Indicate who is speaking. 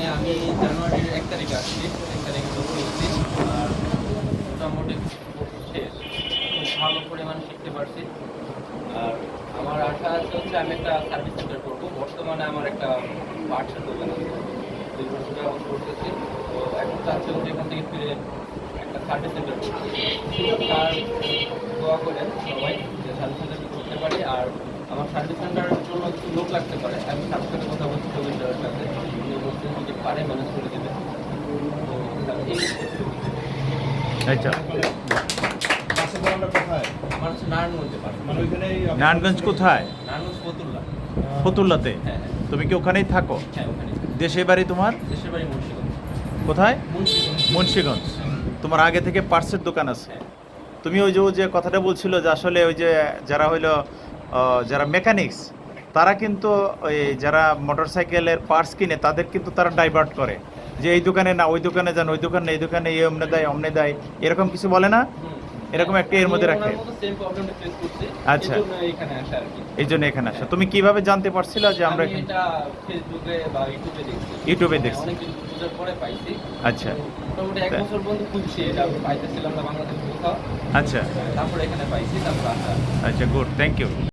Speaker 1: এখানে আমি জানুয়ারির এক তারিখে আসছি। এক তারিখে ভর্তি হচ্ছি আর মোটামুটি খুব ভালো পরিমাণে শিখতে পারছি। আর আমার আশা হচ্ছে আমি একটা সার্ভিস করব। বর্তমানে আমার একটা পার্টসের দোকান তো এখন চাচ্ছি হচ্ছে এখান থেকে ফিরে একটা সার্ভিস তার দোয়া করে সবাই যে সার্ভিস করতে পারি। আর আমার সার্ভিস সেন্টারের জন্য কিছু লোক লাগতে পারে, আমি সাথে
Speaker 2: আচ্ছা।
Speaker 1: নারায়ণগঞ্জে
Speaker 2: কোথায়? ফতুল্লাতে। তুমি কি ওখানেই থাকো? তোমার
Speaker 1: দেশের বাড়ি মুন্সিগঞ্জ
Speaker 2: কোথায়?
Speaker 1: মুন্সিগঞ্জ।
Speaker 2: তোমার আগে থেকে পার্সের দোকান আছে। তুমি ওই যে, ও যে কথাটা বলছিল যে আসলে ওই যে যারা হইল যারা মেকানিক্স, তারা কিন্তু ওই যারা মোটরসাইকেলের পার্টস কিনে, তাদের কিন্তু তারা ডাইভার্ট করে। যে এই দোকানে না ওই দোকানে যান ওই দোকানে এই দোকানে এই অমনে দেয় অমনে দেয় এরকম কিছু বলে না? এরকম একটা এর মধ্যে রাখে। আচ্ছা। এই জন্য এখানে আসা তুমি কীভাবে জানতে পারছিলে যে আমরা
Speaker 1: ইউটিউবে দেখছি। পাইছি।
Speaker 2: আচ্ছা। আচ্ছা। আচ্ছা গুড থ্যাংক ইউ